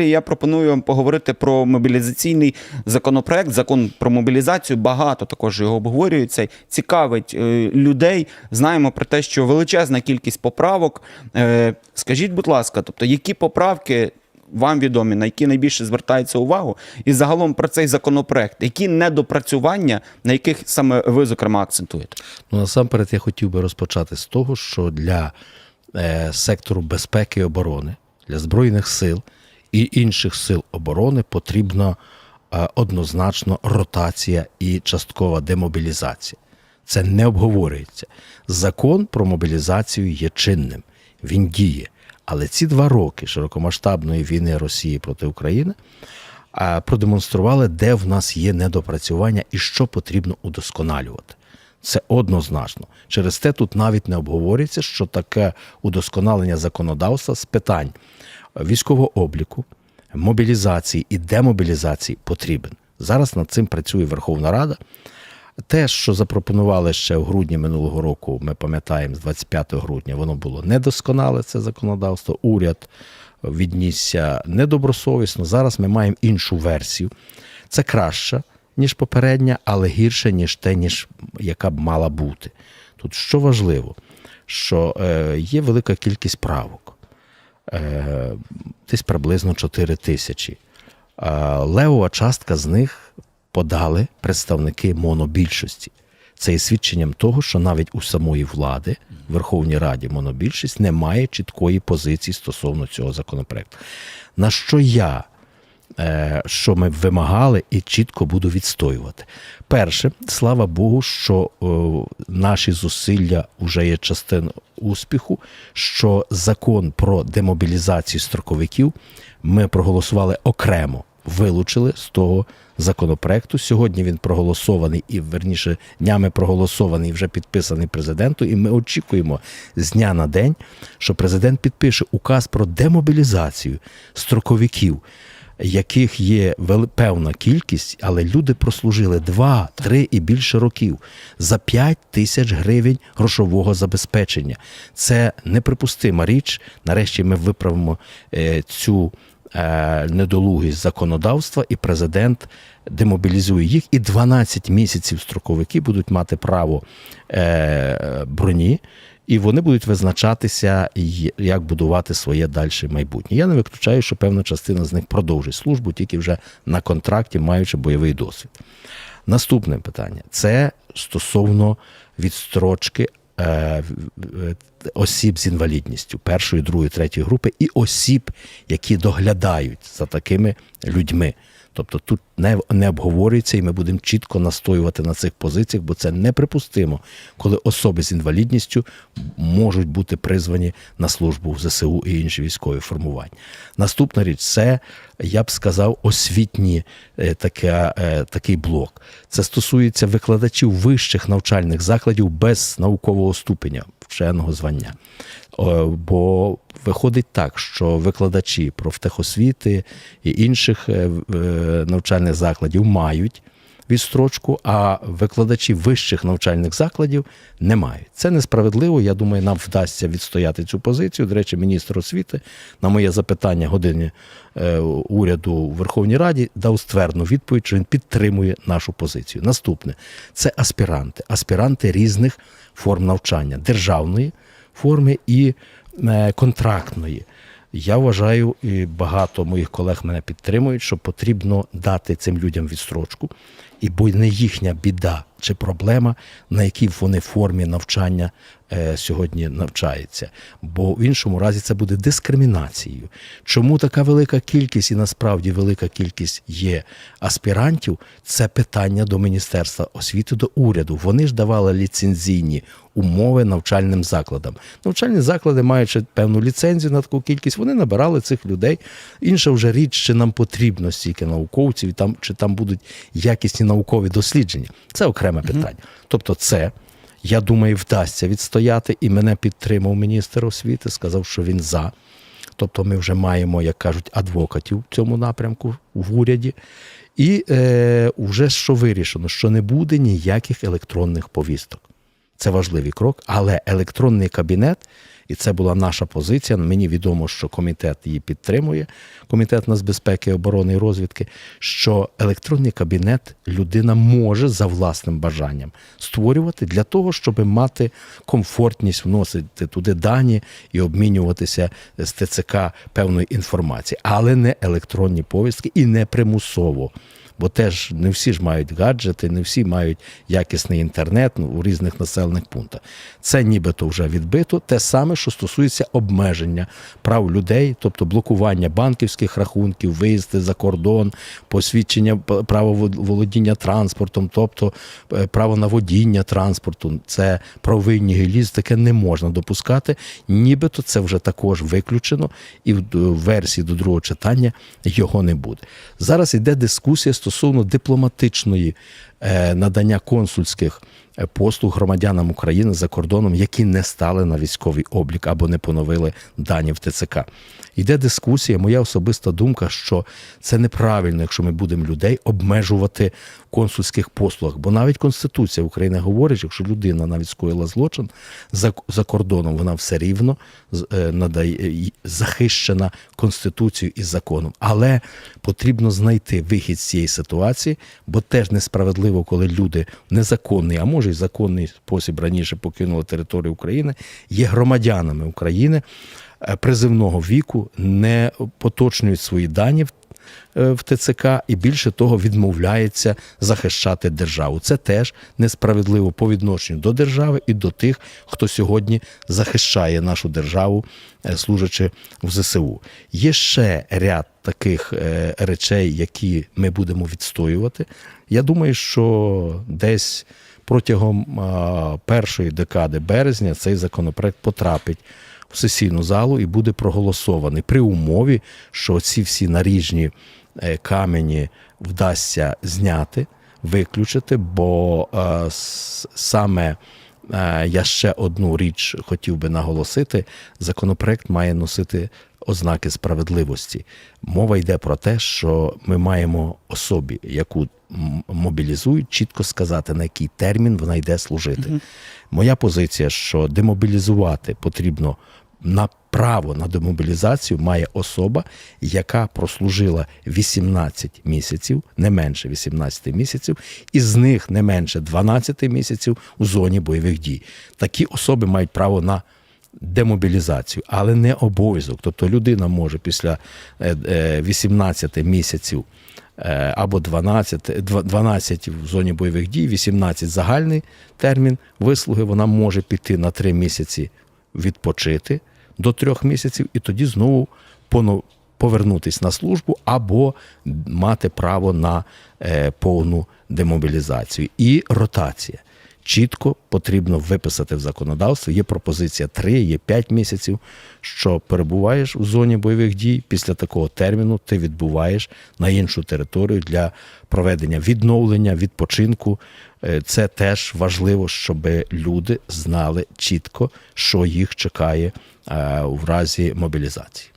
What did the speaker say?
Я пропоную вам поговорити про мобілізаційний законопроект, закон про мобілізацію. Багато також його обговорюється. Цікавить е, людей. Знаємо про те, що величезна кількість поправок. Е, скажіть, будь ласка, тобто, які поправки вам відомі, на які найбільше звертається увагу, і загалом про цей законопроект, які недопрацювання, на яких саме ви зокрема акцентуєте? Ну, насамперед, я хотів би розпочати з того, що для е, сектору безпеки і оборони, для Збройних сил і інших сил оборони потрібна е, однозначно ротація і часткова демобілізація. Це не обговорюється. Закон про мобілізацію є чинним, він діє. Але ці два роки широкомасштабної війни Росії проти України продемонстрували, де в нас є недопрацювання і що потрібно удосконалювати. Це однозначно. Через те тут навіть не обговорюється, що таке удосконалення законодавства з питань військового обліку, мобілізації і демобілізації потрібен. Зараз над цим працює Верховна Рада. Те, що запропонували ще в грудні минулого року, ми пам'ятаємо, з 25 грудня, воно було недосконале, це законодавство. Уряд віднісся недобросовісно. Зараз ми маємо іншу версію. Це краще, ніж попередня, але гірше, ніж те, ніж яка б мала бути. Тут що важливо, що е, є велика кількість правок, десь приблизно 4 тисячі. Е, левова частка з них подали представники монобільшості. Це є свідченням того, що навіть у самої влади в Верховній Раді монобільшість не має чіткої позиції стосовно цього законопроекту. На що я, е, що ми вимагали і чітко буду відстоювати. Перше, слава Богу, що наші зусилля вже є частиною успіху, що закон про демобілізацію строковиків ми проголосували окремо вилучили з того законопроекту. Сьогодні він проголосований і верніше днями проголосований, вже підписаний президенту. І ми очікуємо з дня на день, що президент підпише указ про демобілізацію строковиків. Яких є певна кількість, але люди прослужили 2, 3 і більше років за 5 тисяч гривень грошового забезпечення. Це неприпустима річ. Нарешті ми виправимо е, цю е, недолугість законодавства, і президент демобілізує їх. І 12 місяців строковики будуть мати право е, броні. І вони будуть визначатися, як будувати своє далі майбутнє. Я не виключаю, що певна частина з них продовжить службу, тільки вже на контракті, маючи бойовий досвід. Наступне питання це стосовно відстрочки е, осіб з інвалідністю першої, другої, третьої групи і осіб, які доглядають за такими людьми. Тобто тут не, не обговорюється, і ми будемо чітко настоювати на цих позиціях, бо це неприпустимо, коли особи з інвалідністю можуть бути призвані на службу в ЗСУ і інші військові формування. Наступна річ це, я б сказав, освітні е, таке, е, такий блок. Це стосується викладачів вищих навчальних закладів без наукового ступеня вченого звання. Бо виходить так, що викладачі профтехосвіти і інших е, е, навчальних закладів мають відстрочку, а викладачі вищих навчальних закладів не мають. Це несправедливо. Я думаю, нам вдасться відстояти цю позицію. До речі, міністр освіти на моє запитання години е, уряду у Верховній Раді дав ствердну відповідь, що він підтримує нашу позицію. Наступне це аспіранти, аспіранти різних форм навчання державної форми і контрактної. Я вважаю, і багато моїх колег мене підтримують, що потрібно дати цим людям відстрочку, і бо не їхня біда чи проблема, на якій вони формі навчання е, сьогодні навчаються. Бо в іншому разі це буде дискримінацією. Чому така велика кількість і насправді велика кількість є аспірантів? Це питання до Міністерства освіти, до уряду. Вони ж давали ліцензійні умови навчальним закладам. Навчальні заклади, маючи певну ліцензію на таку кількість, вони набирали цих людей. Інша вже річ, чи нам потрібно стільки науковців, там чи там будуть якісні наукові дослідження. Це окреме питання. Тобто, це. Я думаю, вдасться відстояти, і мене підтримав міністр освіти, сказав, що він за. Тобто ми вже маємо, як кажуть, адвокатів в цьому напрямку в уряді. І е, вже що вирішено, що не буде ніяких електронних повісток. Це важливий крок, але електронний кабінет і це була наша позиція. Мені відомо, що комітет її підтримує, комітет нацбезпеки, оборони і розвідки, що електронний кабінет людина може за власним бажанням створювати для того, щоб мати комфортність вносити туди дані і обмінюватися з ТЦК певної інформації, але не електронні повістки і не примусово. Бо теж не всі ж мають гаджети, не всі мають якісний інтернет ну, у різних населених пунктах. Це нібито вже відбито. Те саме, що стосується обмеження прав людей, тобто блокування банківських рахунків, виїзди за кордон, посвідчення п- права володіння транспортом, тобто е, право на водіння транспорту. Це правовий нігілізм, таке не можна допускати. Нібито це вже також виключено, і в версії до другого читання його не буде. Зараз йде дискусія стосовно дипломатичної е, надання консульських е, послуг громадянам України за кордоном, які не стали на військовий облік або не поновили дані в ТЦК. Йде дискусія. Моя особиста думка, що це неправильно, якщо ми будемо людей обмежувати в консульських послугах. Бо навіть Конституція України говорить, якщо людина навіть скоїла злочин за, за кордоном, вона все рівно е, надає захищена Конституцією і законом. Але потрібно знайти вихід з цієї ситуації, бо теж несправедливо, коли люди незаконний, а може й законний спосіб раніше покинули територію України, є громадянами України е, призивного віку, не поточнюють свої дані в в ТЦК і більше того відмовляється захищати державу. Це теж несправедливо по відношенню до держави і до тих, хто сьогодні захищає нашу державу, е, служачи в ЗСУ. Є ще ряд таких е, речей, які ми будемо відстоювати. Я думаю, що десь протягом а, першої декади березня цей законопроект потрапить в сесійну залу і буде проголосований при умові, що ці всі наріжні е, камені вдасться зняти, виключити, бо е, саме е, я ще одну річ хотів би наголосити: законопроект має носити ознаки справедливості. Мова йде про те, що ми маємо особі, яку мобілізують, чітко сказати, на який термін вона йде служити. Моя позиція, що демобілізувати потрібно на право на демобілізацію має особа, яка прослужила 18 місяців, не менше 18 місяців, і з них не менше 12 місяців у зоні бойових дій. Такі особи мають право на демобілізацію, але не обов'язок. Тобто людина може після е, е, 18 місяців е, або 12, 12 в зоні бойових дій, 18 загальний термін вислуги, вона може піти на 3 місяці відпочити до 3 місяців і тоді знову повернутись на службу або мати право на е, повну демобілізацію. І ротація. Чітко потрібно виписати в законодавстві. Є пропозиція 3, є 5 місяців, що перебуваєш у зоні бойових дій. Після такого терміну ти відбуваєш на іншу територію для проведення відновлення, відпочинку. Е, Це теж важливо, щоб люди знали чітко, що їх чекає е, в разі мобілізації.